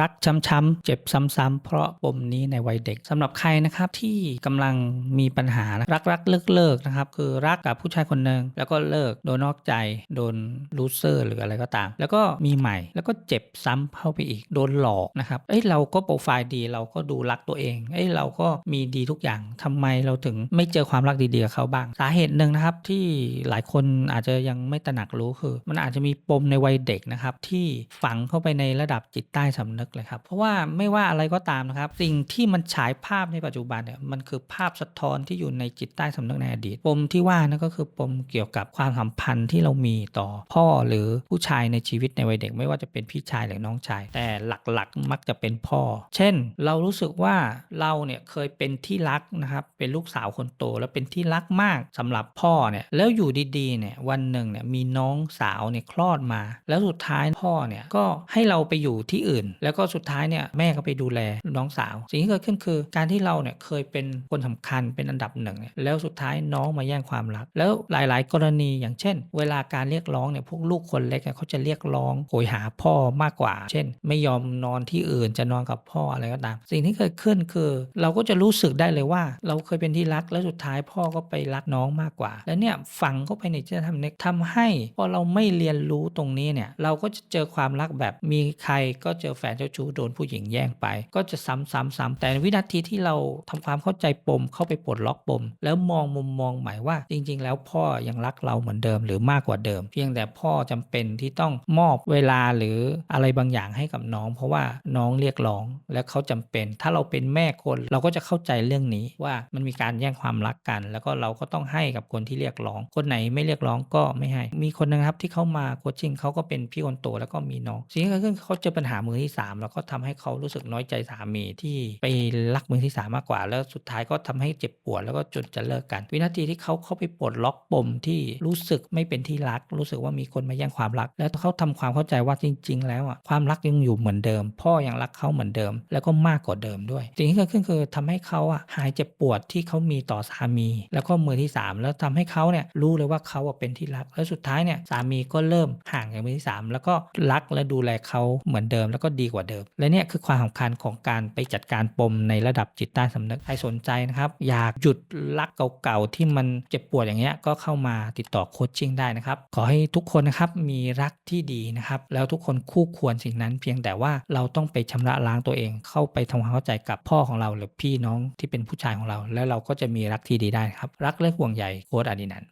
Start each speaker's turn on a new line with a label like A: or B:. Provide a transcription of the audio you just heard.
A: รักช้ำๆเจ็บซ้ำๆเพราะปมนี้ในวัยเด็กสำหรับใครนะครับที่กำลังมีปัญหานะรักรักเลิกเลิกๆนะครับคือรักกับผู้ชายคนหนึ่งแล้วก็เลิกโดนนอกใจโดนลูเซอร์หรืออะไรก็ตาม แล้วก็มีใหม่แล้วก็เจ็บซ้ำเข้าไปอีกโดนหลอกนะครับเอ้ยเราก็โปรไฟล์ดีเราก็ดูรักตัวเองเอ้ยเราก็มีดีทุกอย่างทำไมเราถึงไม่เจอความรักดีๆกับเขาบ้าง สาเหตุหนึ่งนะครับที่หลายคนอาจจะยังไม่ตระหนักรู้คือ มันอาจจะมีปมในวัยเด็กนะครับที่ฝังเข้าไปในระดับจิตใต้สำนึกเลยครับ เพราะว่าไม่ว่าอะไรก็ตามนะครับ สิ่งที่มันฉายภาพในปัจจุบันเนี่ยมันคือภาพสะท้อนที่อยู่ในจิตใต้สำนึกในอดีต ปมที่ว่านั่นก็คือปมเกี่ยวกับความสัมพันธ์ที่เรามีต่อพ่อหรือผู้ชายในชีวิตในวัยเด็ก ไม่ว่าจะเป็นพี่ชายหรือน้องชาย แต่หลักๆ มักจะเป็นพ่อ เช่น เรารู้สึกว่าเราเนี่ยเคยเป็นที่รักนะครับเป็นลูกสาวคนโตแล้วเป็นที่รักมากสำหรับพ่อเนี่ยแล้วอยู่ดีๆเนี่ยวันหนึ่งเนี่ยมีน้องสาวเนี่ยคลอดมา แล้วสุดท้ายพ่อเนี่ยก็ให้เราไปอยู่ที่อื่นแล้วก็สุดท้ายเนี่ยแม่ก็ไปดูแลน้องสาว สิ่งที่เกิดขึ้นคือ การที่เราเนี่ยเคยเป็นคนสำคัญเป็นอันดับหนึ่งเนี่ยแล้วสุดท้ายน้องมาแย่งความรัก แล้วหลาย ๆ กรณีอย่างเช่น เวลาการเรียกร้องเนี่ยพวกลูกคนเล็กเนี่ยเขาจะเรียกร้องโหยหาพ่อมากกว่า เช่น ไม่ยอมนอนที่อื่นจะนอนกับพ่ออะไรก็ตาม สิ่งที่เกิดขึ้นคือ เราก็จะรู้สึกได้เลยว่า เราเคยเป็นที่รักแล้วสุดท้ายพ่อก็ไปรักน้องมากกว่า แล้วเนี่ยฝังเข้าไปในจิตธรรมเนี่ยทำให้พอเราไม่เรียนรู้ตรงนี้เนี่ยเราก็จะเจอความรักแบบมีใครก็เจอแฟนเจ้าชู้โดนผู้หญิงแย่งไป ก็จะซ้ำซ้ำซ้ำแต่วินาทีที่เราทำความเข้าใจปมเข้าไปปลดล็อกปม แล้วมองมุมมองใหม่ว่า จริง ๆ แล้วพ่อยังรักเราเหมือนเดิมหรือมากกว่าเดิม เพียงแต่พ่อจำเป็นที่ต้องมอบเวลาหรืออะไรบางอย่างให้กับน้อง เพราะว่าน้องเรียกร้องและเขาจำเป็น ถ้าเราเป็นแม่คนเราก็จะเข้าใจเรื่องนี้ว่ามันมีการแย่งความรักกัน แล้วก็เราก็ต้องให้กับคนที่เรียกร้อง คนไหนไม่เรียกร้องก็ไม่ให้ มีคนนึงครับที่เข้ามาโคชชิ่งเขาก็เป็นพี่คนโตแล้วก็มีน้องสิ่งที่เกิดขึ้นเขาเจอปัญหามือที่สามแล้วก็ทำให้เขารู้สึกน้อยใจสามีที่ไปรักมือที่สามมากกว่า แล้วสุดท้ายก็ทำให้เจ็บปวดแล้วก็จนจะเลิกกัน วินาทีที่เขาเข้าไปปลดล็อกปมที่รู้สึกไม่เป็นที่รัก รู้สึกว่ามีคนมาแย่งความรัก แล้วเขาทำความเข้าใจว่าจริง ๆ แล้วอะความรักยังอยู่เหมือนเดิม พ่อยังรักเขาเหมือนเดิม แล้วก็มากกว่าเดิมด้วยสิ่งที่เกิดขึ้นคือทำให้เขาอะหายเจ็บปวดที่เขามีต่อสามี แล้วก็มือที่สามแล้วทำให้เขาเนี่ยรู้เลยว่าเขาอะเป็นที่รัก แล้วสุดท้ายเนี่ยสามีก็เริ่มห่างจากมือที่สามแล้วก็รักและดูแลเขาเหมือนเดิม แล้วก็ดีกว่าเดิม และเนี่ยคือความสำคัญของการไปจัดการปมในระดับจิตใต้สำนึกใครสนใจนะครับ อยากหยุดรักเก่าๆที่มันเจ็บปวดอย่างเงี้ยก็เข้ามาติดต่อโคชชิ่งได้นะครับ ขอให้ทุกคนนะครับมีรักที่ดีนะครับ แล้วทุกคนคู่ควรสิ่งนั้นเพียงแต่ว่าเราต้องไปชำระล้างตัวเอง เข้าไปทำความเข้าใจกับพ่อของเราหรือพี่น้องที่เป็นผู้ชายของเรา แล้วเราก็จะมีรักที่ดีได้ครับ รักและห่วงใยโค้ดอดินัน